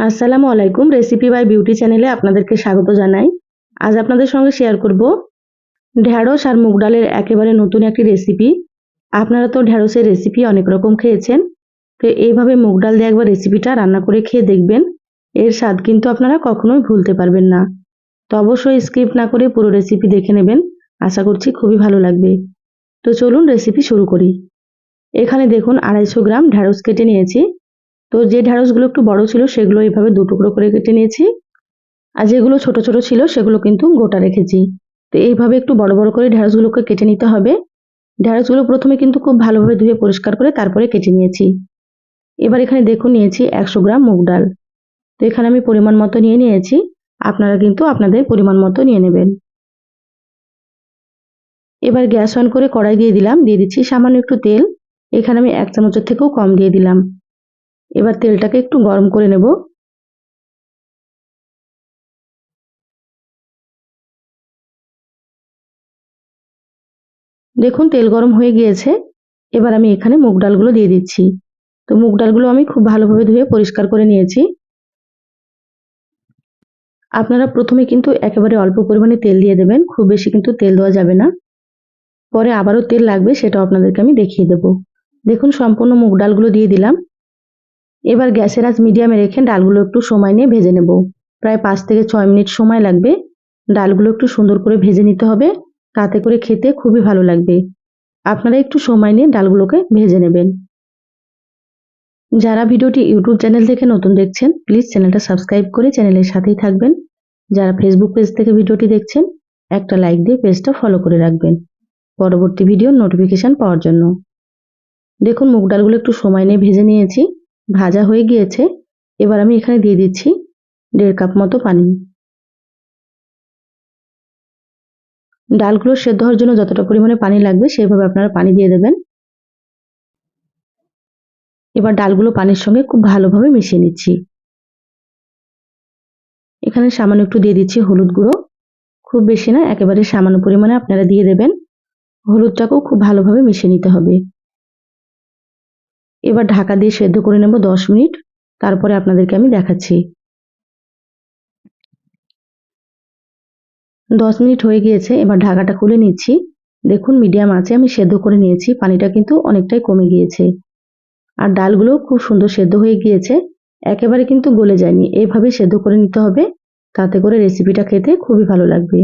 আসসালামু আলাইকুম recipe by beauty চ্যানেলে আপনাদেরকে স্বাগত জানাই। আজ আপনাদের সঙ্গে শেয়ার করব ঢ্যাঁড়স আর মুগ ডালের একেবারে নতুন একটি রেসিপি আপনারা তো ঢ্যাঁড়সের রেসিপি অনেক রকম খেয়েছেন, তো এইভাবে মুগ ডাল দিয়ে একবার রেসিপিটা রান্না করে খেয়ে দেখবেন। এর স্বাদ কিন্তু আপনারা কখনোই ভুলতে পারবেন না। তো অবশ্যই স্কিপ না করে পুরো রেসিপি দেখে নেবেন, আশা করছি খুবই ভালো লাগবে। তো চলুন রেসিপি শুরু করি। এখানে দেখুন আড়াইশো গ্রাম ঢ্যাঁড়স কেটে নিয়েছি। তো যে ঢ্যাঁড়সগুলো একটু বড় ছিল, সেগুলো এইভাবে দু টুকরো করে কেটে নিয়েছি। আর যেগুলো ছোট ছোট ছিল, সেগুলো কিন্তু গোটা রেখেছি। তো এইভাবে একটু বড় বড় করে ঢ্যাঁড়সগুলোকে কেটে নিতে হবে। ঢ্যাঁড়সগুলো প্রথমে কিন্তু খুব ভালোভাবে ধুয়ে পরিষ্কার করে তারপরে কেটে নিয়েছি। এবার এখানে দেখুন, নিয়েছি একশো গ্রাম মুগ ডাল। তো এখানে আমি পরিমাণ মতো নিয়ে নিয়েছি। আপনারা কিন্তু আপনাদের পরিমাণ মতো নিয়ে নেবেন। এবার গ্যাস অন করে কড়াই দিয়ে দিলাম। দিয়ে দিচ্ছি সামান্য একটু তেল। এখানে আমি এক চামচের থেকেও কম দিয়ে দিলাম। এবার তেলটাকে একটু গরম করে নেব। দেখুন, তেল গরম হয়ে গিয়েছে। এবার আমি এখানে মুগ ডালগুলো দিয়ে দিচ্ছি। তো মুগ ডালগুলো আমি খুব ভালোভাবে ধুয়ে পরিষ্কার করে নিয়েছি। আপনারা প্রথমে কিন্তু একেবারে অল্প পরিমাণে তেল দিয়ে দেবেন, খুব বেশি কিন্তু তেল দেওয়া যাবে না। পরে আবারও তেল লাগবে সেটা আপনাদেরকে আমি দেখিয়ে দেব। দেখুন, সম্পূর্ণ মুগ ডালগুলো দিয়ে দিলাম। এবার গ্যাসের আজ মিডিয়ামে রেখে ডালগুলো একটু সময় নিয়ে ভেজে নেব। প্রায় পাঁচ থেকে ছয় মিনিট সময় লাগবে। ডালগুলো একটু সুন্দর করে ভেজে নিতে হবে। তাতে করে খেতে খুবই ভালো লাগবে। আপনারা একটু সময় নিয়ে ডালগুলোকে ভেজে নেবেন। যারা ভিডিওটি ইউটিউব চ্যানেল থেকে নতুন দেখছেন, প্লিজ চ্যানেলটা সাবস্ক্রাইব করে চ্যানেলের সাথেই থাকবেন। যারা ফেসবুক পেজ থেকে ভিডিওটি দেখছেন, একটা লাইক দিয়ে পেজটা ফলো করে রাখবেন। পরবর্তী ভিডিওর নোটিফিকেশান পাওয়ার জন্য। দেখুন, মুগ ডালগুলো একটু সময় নিয়ে ভেজে নিয়েছি। ভাজা হয়ে গিয়েছে, এবার আমি এখানে দিয়ে দিচ্ছি দেড় কাপ মতো পানি। ডালগুলো সেদ্ধ হওয়ার জন্য যতটা পরিমাণে পানি লাগবে সেইভাবে আপনারা পানি দিয়ে দেবেন। এবার ডালগুলো পানির সঙ্গে খুব ভালোভাবে মিশিয়ে নিচ্ছি। এখানে সামান্য একটু দিয়ে দিচ্ছি হলুদ গুঁড়ো। খুব বেশি না, একেবারে সামান্য পরিমাণে আপনারা দিয়ে দেবেন। হলুদটাকেও খুব ভালোভাবে মিশিয়ে নিতে হবে। এবার ঢাকা দিয়ে সেদ্ধ করে নেব দশ মিনিট। তারপরে আপনাদেরকে আমি দেখাচ্ছি। দশ মিনিট হয়ে গিয়েছে, এবার ঢাকাটা খুলে নিচ্ছি। দেখুন, মিডিয়াম আছে, আমি সেদ্ধ করে নিয়েছি। পানিটা কিন্তু অনেকটাই কমে গিয়েছে। আর ডালগুলো খুব সুন্দর সেদ্ধ হয়ে গিয়েছে। একেবারে কিন্তু গলে যায়নি। এইভাবে সেদ্ধ করে নিতে হবে। তাতে করে রেসিপিটা খেতে খুবই ভালো লাগবে।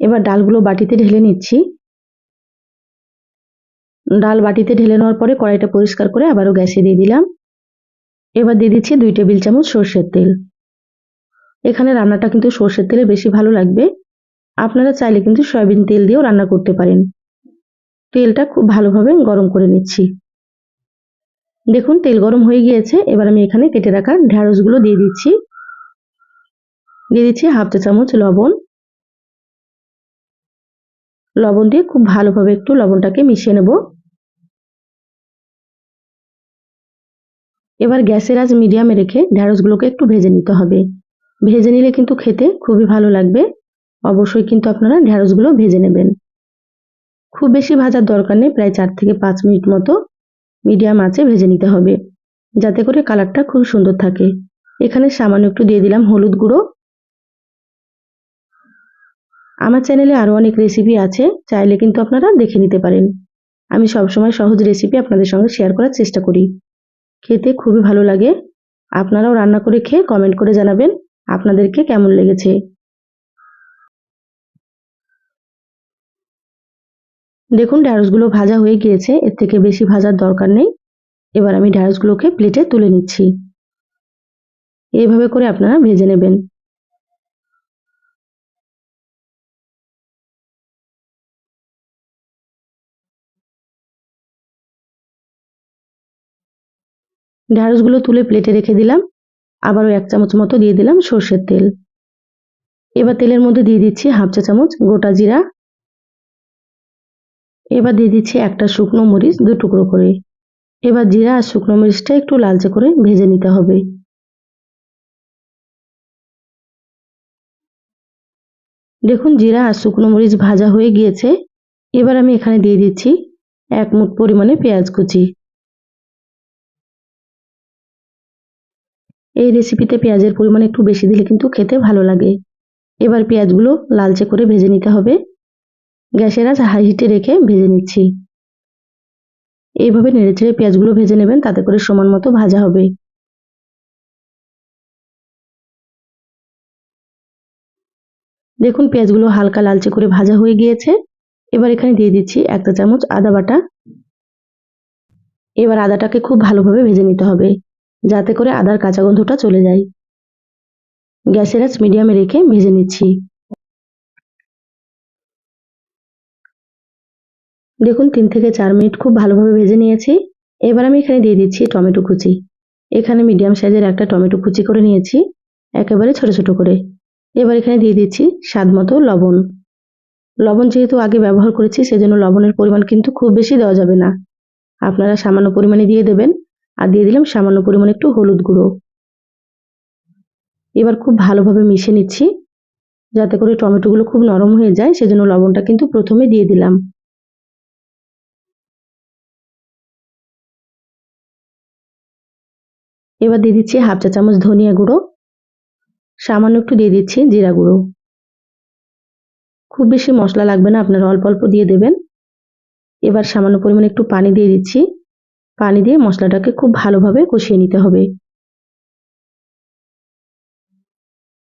এবার ডালগুলো বাটিতে ঢেলে নিচ্ছি। ডাল বাটিতে ঢেলে নেওয়ার পরে কড়াইটা পরিষ্কার করে আবারও গ্যাসে দিয়ে দিলাম। এবার দিয়ে দিচ্ছি দুই টেবিল চামচ সর্ষের তেল। এখানে রান্নাটা কিন্তু সর্ষের তেলে বেশি ভালো লাগবে। আপনারা চাইলে কিন্তু সয়াবিন তেল দিয়েও রান্না করতে পারেন। তেলটা খুব ভালোভাবে গরম করে নিচ্ছি। দেখুন, তেল গরম হয়ে গিয়েছে। এবার আমি এখানে কেটে রাখা ঢ্যাঁড়সগুলো দিয়ে দিচ্ছি। দিয়ে দিচ্ছি হাফ চা চামচ লবণ। লবণ দিয়ে খুব ভালোভাবে একটু লবণটাকে মিশিয়ে নেব। এবার গ্যাসের আজ মিডিয়ামে রেখে ঢ্যাঁড়সগুলোকে একটু ভেজে নিতে হবে। ভেজে নিলে কিন্তু খেতে খুবই ভালো লাগবে। অবশ্যই কিন্তু আপনারা ঢ্যাঁড়সগুলো ভেজে নেবেন। খুব বেশি ভাজার দরকার নেই, প্রায় চার থেকে পাঁচ মিনিট মতো মিডিয়াম আঁচে ভেজে নিতে হবে, যাতে করে কালারটা খুব সুন্দর থাকে। এখানে সামান্য একটু দিয়ে দিলাম হলুদ গুঁড়ো। আমার চ্যানেলে আরও অনেক রেসিপি আছে, চাইলে কিন্তু আপনারা দেখে নিতে পারেন। আমি সবসময় সহজ রেসিপি আপনাদের সঙ্গে শেয়ার করার চেষ্টা করি। খেতে খুবই ভালো লাগে। আপনারাও রান্না করে খেয়ে কমেন্ট করে জানাবেন আপনাদেরকে কেমন লেগেছে। দেখুন ঢ্যাঁড়সগুলো ভাজা হয়ে গিয়েছে। এর থেকে বেশি ভাজার দরকার নেই। এবার আমি ঢ্যাঁড়সগুলোকে প্লেটে তুলে নিচ্ছি। এইভাবে করে আপনারা ভেজে নেবেন। ঢ্যাঁড়সগুলো তুলে প্লেটে রেখে দিলাম। আবারও এক চামচ মতো দিয়ে দিলাম সর্ষের তেল। এবার তেলের মধ্যে দিয়ে দিচ্ছি হাফ চা চামচ গোটা জিরা। এবার দিয়ে দিচ্ছি একটা শুকনো মরিচ দু টুকরো করে। এবার জিরা আর শুকনো মরিচটা একটু লালচে করে ভেজে নিতে হবে। দেখুন জিরা আর শুকনো মরিচ ভাজা হয়ে গিয়েছে। এবার আমি এখানে দিয়ে দিচ্ছি এক মুঠ পরিমাণে পেঁয়াজ কুচি। এই রেসিপিতে পেঁয়াজের পরিমাণ একটু বেশি দিলে কিন্তু খেতে ভালো লাগে। এবার পেঁয়াজগুলো লালচে করে ভেজে নিতে হবে। গ্যাসের আঁচ হাই হিটে রেখে ভেজে নিচ্ছি। এইভাবে নেড়ে চেড়ে পেঁয়াজগুলো ভেজে নেবেন, তাতে করে সমান মতো ভাজা হবে। দেখুন, পেঁয়াজগুলো হালকা লালচে করে ভাজা হয়ে গিয়েছে। এবার এখানে দিয়ে দিচ্ছি একটা চামচ আদা বাটা। এবার আদাটাকে খুব ভালোভাবে ভেজে নিতে হবে। যাতে করে আদার কাঁচা গন্ধটা চলে যায়। গ্যাসের আঁচ মিডিয়ামে রেখে ভেজে নিচ্ছি। দেখুন, তিন থেকে চার মিনিট খুব ভালোভাবে ভেজে নিয়েছি। এবার আমি এখানে দিয়ে দিচ্ছি টমেটো কুচি। এখানে মিডিয়াম সাইজের একটা টমেটো কুচি করে নিয়েছি, একেবারে ছোট ছোট করে। এবার এখানে দিয়ে দিচ্ছি স্বাদ মতো লবণ। লবণ যেহেতু আগে ব্যবহার করেছি, সেজন্য লবণের পরিমাণ কিন্তু খুব বেশি দেওয়া যাবে না। আপনারা সামান্য পরিমাণে দিয়ে দেবেন। আর দিয়ে দিলাম সামান্য পরিমাণে একটু হলুদ গুঁড়ো। এবার খুব ভালোভাবে মিশিয়ে নিচ্ছি, যাতে করে টমেটোগুলো খুব নরম হয়ে যায়, সেজন্য লবণটা কিন্তু প্রথমে দিয়ে দিলাম। এবার দিয়ে দিচ্ছি হাফ চা চামচ ধনিয়া গুঁড়ো, সামান্য একটু দিয়ে দিচ্ছি জিরা গুঁড়ো। খুব বেশি মশলা লাগবে না, আপনারা অল্প অল্প দিয়ে দেবেন। এবার সামান্য পরিমাণে একটু পানি দিয়ে দিচ্ছি। পানি দিয়ে মশলাটাকে খুব ভালোভাবে কষিয়ে নিতে হবে।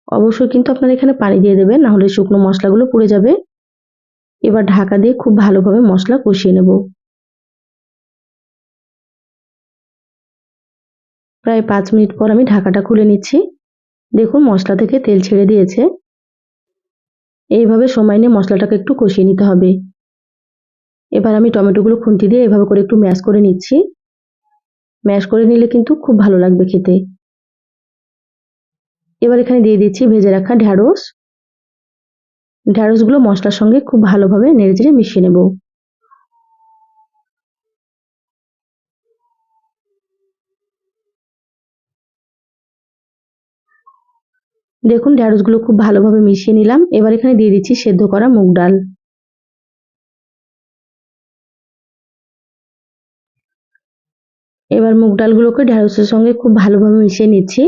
অবশ্যই কিন্তু আপনারা এখানে পানি দিয়ে দেবেন, না হলে শুকনো মশলাগুলো পুড়ে যাবে। এবার ঢাকা দিয়ে খুব ভালোভাবে মশলা কষিয়ে নেব। প্রায় পাঁচ মিনিট পর আমি ঢাকাটা খুলে নিচ্ছি। দেখুন মশলা থেকে তেল ছেড়ে দিয়েছে। এইভাবে সময় নিয়ে মশলাটাকে একটু কষিয়ে নিতে হবে। এবার আমি টমেটোগুলো খুন্তি দিয়ে এভাবে করে একটু ম্যাশ করে নিচ্ছি। ম্যাশ করে নিলে কিন্তু খুব ভালো লাগবে খেতে। এবার এখানে দিয়ে দিচ্ছি ভেজে রাখা ঢ্যাঁড়স। ঢ্যাঁড়সগুলো মশলার সঙ্গে খুব ভালোভাবে নেড়ে চেড়ে মিশিয়ে নেব। দেখুন ঢ্যাঁড়সগুলো খুব ভালোভাবে মিশিয়ে নিলাম। এবার এখানে দিয়ে দিচ্ছি সেদ্ধ করা মুগ ডাল। এবার মুগ ডালগুলোকে ঢ্যাঁড়সের সঙ্গে খুব ভালোভাবে মিশিয়ে নিচ্ছি।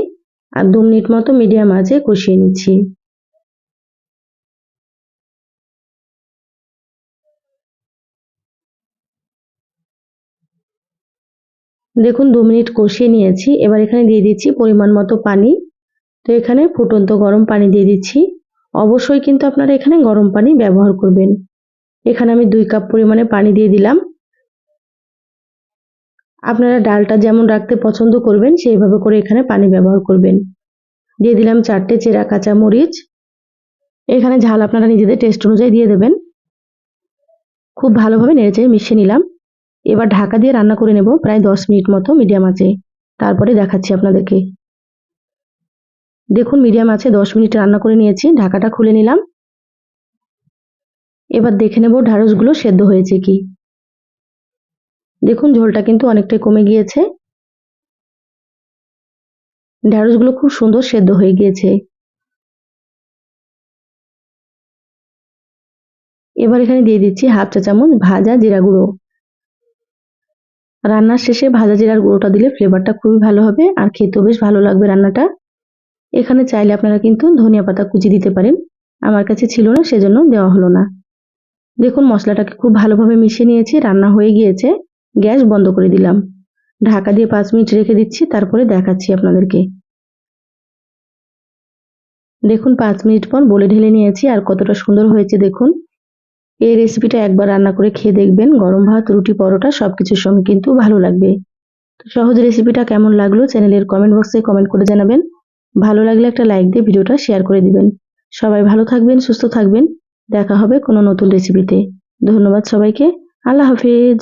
আর দু মিনিট মতো মিডিয়াম আঁচে কষিয়ে নিচ্ছি। দেখুন, দু মিনিট কষিয়ে নিয়েছি। এবার এখানে দিয়ে দিচ্ছি পরিমাণ মতো পানি। তো এখানে ফুটন্ত গরম পানি দিয়ে দিচ্ছি। অবশ্যই কিন্তু আপনারা এখানে গরম পানি ব্যবহার করবেন। এখানে আমি দুই কাপ পরিমাণে পানি দিয়ে দিলাম। আপনারা ডালটা যেমন রাখতে পছন্দ করবেন, সেইভাবে করে এখানে পানি ব্যবহার করবেন। দিয়ে দিলাম চারটে চেরা কাঁচা মরিচ। এখানে ঝাল আপনারা নিজেদের টেস্ট অনুযায়ী দিয়ে দেবেন। খুব ভালোভাবে নেড়েচেড়ে মিশিয়ে নিলাম। এবার ঢাকা দিয়ে রান্না করে নেব প্রায় দশ মিনিট মতো মিডিয়াম আঁচে। তারপরে দেখাচ্ছি আপনাদেরকে। দেখুন, মিডিয়াম আছে দশ মিনিট রান্না করে নিয়েছি। ঢাকাটা খুলে নিলাম। এবার দেখে নেব ঢ্যাঁড়সগুলো সেদ্ধ হয়েছে কি। দেখুন, ঝোলটা কিন্তু অনেকটাই কমে গিয়েছে। ঢ্যাঁড়সগুলো খুব সুন্দর সেদ্ধ হয়ে গিয়েছে। এবার এখানে দিয়ে দিচ্ছি হাফ চা চামচ ভাজা জিরা গুঁড়ো। রান্নার শেষে ভাজা জিরার গুঁড়োটা দিলে ফ্লেভারটা খুবই ভালো হবে আর খেতেও বেশ ভালো লাগবে রান্নাটা। এখানে চাইলে আপনারা কিন্তু ধনিয়া পাতা কুচি দিতে পারেন। আমার কাছে ছিল না, সেজন্য দেওয়া হলো না। দেখুন, মশলাটাকে খুব ভালোভাবে মিশিয়ে নিয়েছি, রান্না হয়ে গিয়েছে। গ্যাস বন্ধ করে দিলাম। ঢাকা দিয়ে পাঁচ মিনিট রেখে দিচ্ছি, তারপরে দেখাচ্ছি আপনাদেরকে। দেখুন, পাঁচ মিনিট পর বলে ঢেলে নিয়েছি, আর কতটা সুন্দর হয়েছে দেখুন। এই রেসিপিটা একবার রান্না করে খেয়ে দেখবেন, গরম ভাত, রুটি, পরোটা সব কিছুর সঙ্গে কিন্তু ভালো লাগবে। তো সহজ রেসিপিটা কেমন লাগল চ্যানেলের কমেন্ট বক্সে কমেন্ট করে জানাবেন। ভালো লাগলে একটা লাইক দিয়ে ভিডিওটা শেয়ার করে দিবেন। সবাই ভালো থাকবেন, সুস্থ থাকবেন। দেখা হবে কোনো নতুন রেসিপিতে ধন্যবাদ সবাইকে। আল্লাহ হাফিজ।